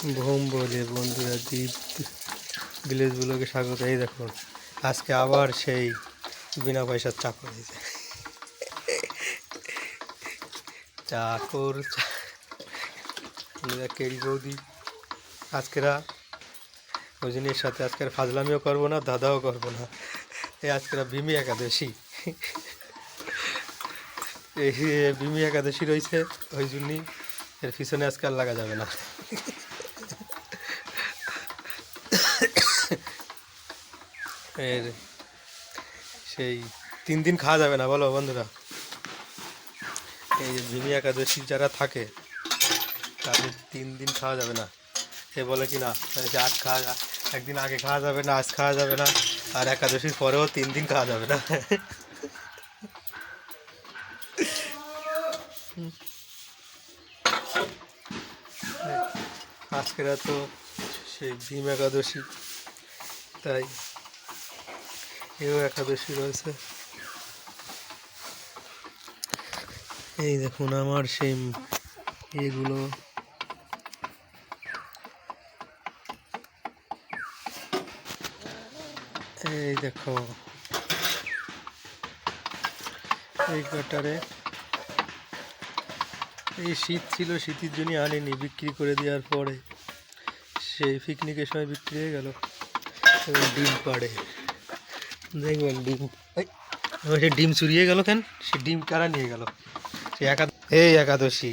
Vom বলে বন্ধুরা দ্বীপ ভিলেজ ব্লগে স্বাগত। এই দেখুন, আজকে আবার সেই বিনা পয়সার চাকর হয়েছে চাকর কেরি বৌদি, আজকেরা ওই সাথে আজকের ফাজলামিও করব না, দাদাও করব না। এই আজকেরা ভীমি একাদশী। এই ভীমি একাদশী রয়েছে, ওই জন্যই এর পিছনে আজকে আর লাগা যাবে না। এর সেই তিন দিন খাওয়া যাবে না, বলো বন্ধুরা। এই যে ভীমি একাদশী যারা থাকে, তাদের তিন দিন খাওয়া যাবে না। সে বলে কি না আজ খাওয়া একদিন আগে খাওয়া যাবে না, আজ খাওয়া যাবে না, আর একাদশীর পরেও তিন দিন খাওয়া যাবে না। আজকেরা তো সেই ভীম একাদশী, তাই এও একাদশী রয়েছে। এই দেখুন আমার সেই এগুলো। এই দেখো। এই কাটারে এই শীত ছিল, শীতের জন্য আনিনি, বিক্রি করে দেওয়ার পরে। সেই পিকনিকের সময় বিক্রি হয়ে গেল। ডিম পাড়ে। দেখবেন ডিম। সে ডিম চুরিয়ে গেল কেন? সে ডিম কারা নিয়ে গেল? সে একা এই একাদশী।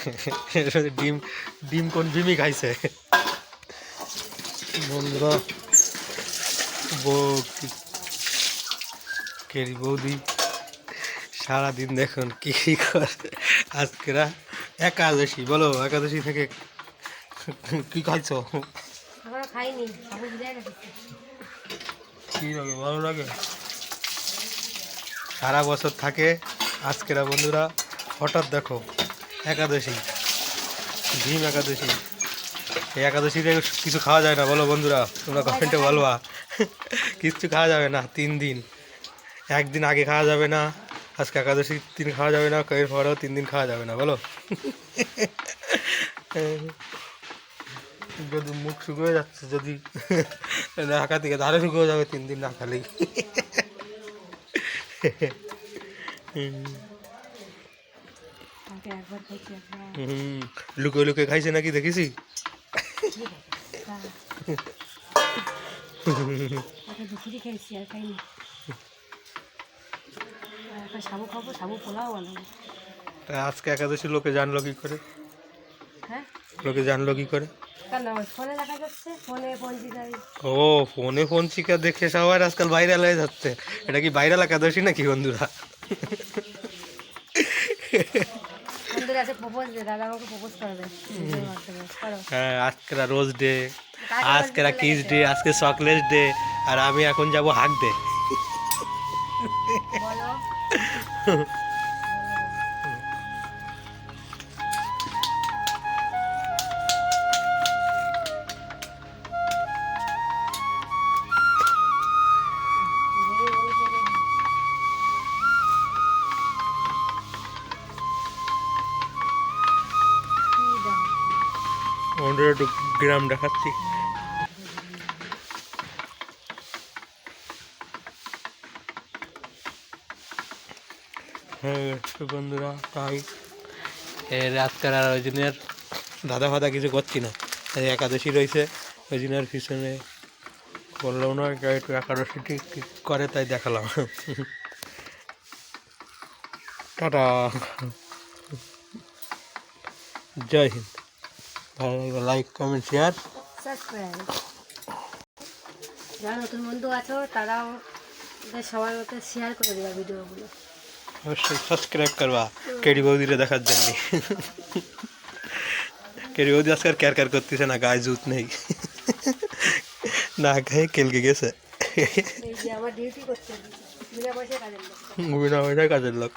ডিম ডিম কোন ডিমই খাইছে? বন্ধুরা বউ কেরি বৌদি সারাদিন দেখুন কি কি করে। আজকেরা একাদশী বলো একাদশী থেকে কি খাইছো? খাইনি কি লাগে ভালো লাগে? সারা বছর থাকে। আজকেরা বন্ধুরা, হঠাৎ দেখো, একাদশী। ভীম একাদশী। এই একাদশীতে কিছু খাওয়া যায় না, বলো বন্ধুরা, তোমরা কমেন্টে বলবা। কিচ্ছু খাওয়া যাবে না, তিন দিন। একদিন আগে খাওয়া যাবে না, আজকে একাদশী দিন খাওয়া যাবে না এর পরেও তিন দিন খাওয়া যাবে না, বলো। যদি মুখ শুকিয়ে যাচ্ছে যদি ঢাকা থেকে ধারে শুকিয়ে যাবে তিন দিন না খালি। লুকে লুকে খাইছে নাকি দেখেছি? আজকে একাদশী লোকে জানলো কি করে? হ্যাঁ? লোকে জানলো কি করে? ফোনে দেখা যাচ্ছে ফোনে ও ফোনে পঞ্চিকা দেখে সবার আজকাল ভাইরাল হয়ে যাচ্ছে। এটা কি ভাইরাল একাদশী নাকি বন্ধুরা? হ্যাঁ আজকেরা রোজ ডে আজকেরা কিস ডে আজকে চকলেট ডে আর আমি এখন যাব হাক ডে বলো। আমাদের একটু গ্রাম দেখাচ্ছি। হ্যাঁ বন্ধুরা, তাই। আজকাল আর ওই জন্যের দাদা ফাদা কিছু করছি না। একাদশী রয়েছে ওই জন্য আর পিছনে বললাম না একটু একাদশী ঠিক ঠিক করে, তাই দেখালাম। টাটা। জয় Hind. Like comment share subscribe যারা নতুন বন্ধু আছো তারাও ওদের সবার মতো শেয়ার করে দেবা ভিডিওগুলো অবশ্যই সাবস্ক্রাইব করবা কেডি বৌদিরে দেখার জন্য কেডি বৌদি আজকে আর ক্যার ক্যার করতেছে না গায়ে জুত নেই না গায়ে কেলকে গেছে এই যে আমার ডিউটি করতে বিনা পয়সায় কাজের লোক বিনা পয়সায় কাজের লোক